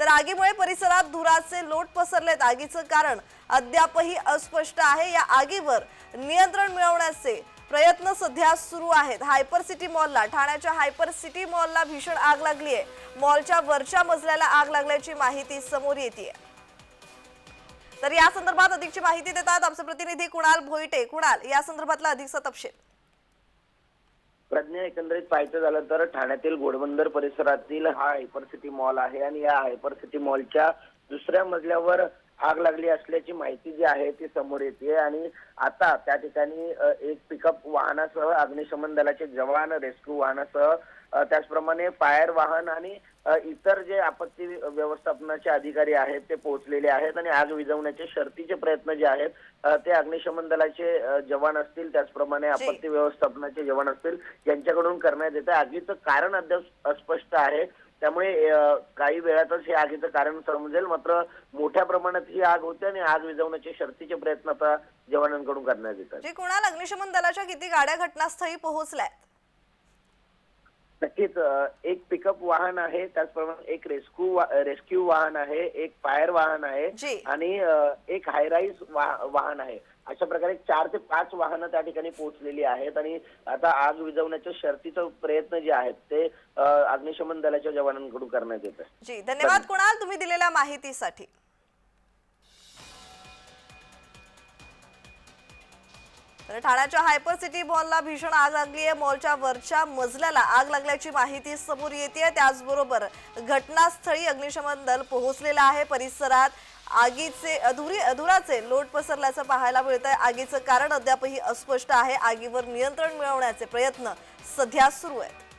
तर आगीमुळे परिसरात धुराचे लोट पसरलेत. आगीचं कारण अद्यापही अस्पष्ट आहे. या आगीवर नियंत्रण मिळवण्याचे प्रयत्न सध्या सुरू आहेत. हायपर सिटी मॉलला ठाण्याच्या हायपर सिटी मॉलला भीषण आग लागली आहे. मॉलच्या वरच्या मजल्याला आग लागल्याची माहिती समोर येते तर या संदर्भात अधिकची माहिती देतात आमचे प्रतिनिधी कुणाल भोईटे. कुणाल या संदर्भातला अधिकचा तपशील. प्रज्ञा एकंदरीत पाहायचं झालं तर ठाण्यातील घोडबंदर परिसरातील हा हायपरसिटी मॉल आहे आणि या हायपरसिटी मॉलच्या दुसऱ्या मजल्यावर आग लागली असल्याची माहिती जी आहे ती समोर येते आणि आता त्या ठिकाणी एक पिकअप वाहनासह अग्निशमन दलाचे जवान रेस्क्यू वाहनासह त्याचप्रमाणे फायर वाहन आणि इतर जे आपत्ती व्यवस्थापनाचे अधिकारी आहेत ते पोहोचलेले आहेत आणि आग विझवण्याचे शर्तीचे प्रयत्न जे आहेत ते अग्निशमन दलाचे जवान असतील त्याचप्रमाणे आपत्ती व्यवस्थापनाचे जवान असतील यांच्याकडून करण्यात येते. आगीचं कारण अद्याप अस्पष्ट आहे. त्यामुळे काही वेळातच हे आगीचं कारण समजेल. मात्र मोठ्या प्रमाणात ही आग होते आणि आग विझवण्याचे शर्तीचे प्रयत्न आता जवानांकडून करण्यात येतात. कुणाल अग्निशमन दलाच्या किती गाड्या घटनास्थळी पोहोचल्यात? नक्कीच एक पिकअप वाहन आहे त्याचप्रमाणे एक रेस्क्यू रेस्क्यू वाहन आहे एक फायर वाहन. आहे आणि एक हायराईज वाहन आहे. अशा प्रकारे चार ते पाच वाहनं त्या ठिकाणी पोहोचलेली आहेत आणि आता आग विझवण्याच्या शर्तीचा प्रयत्न जे आहेत ते अग्निशमन दलाच्या जवानांकडून करण्यात येत आहे धन्यवाद कुणाल तुम्ही दिलेल्या माहितीसाठी. तर ठाण्याच्या हायपर सिटी मॉलला भीषण आग लागली आहे. मॉलच्या वरच्या मजल्याला आग लागल्याची माहिती समोर येते त्याचबरोबर घटनास्थळी अग्निशमन दल पोहोचलेलं आहे. परिसरात आगीचे अधुरी अधुराचे लोट पसरल्याचं पाहायला मिळत आहे आगीचं कारण अद्यापही अस्पष्ट आहे. आगीवर नियंत्रण मिळवण्याचे प्रयत्न सध्या सुरू आहेत.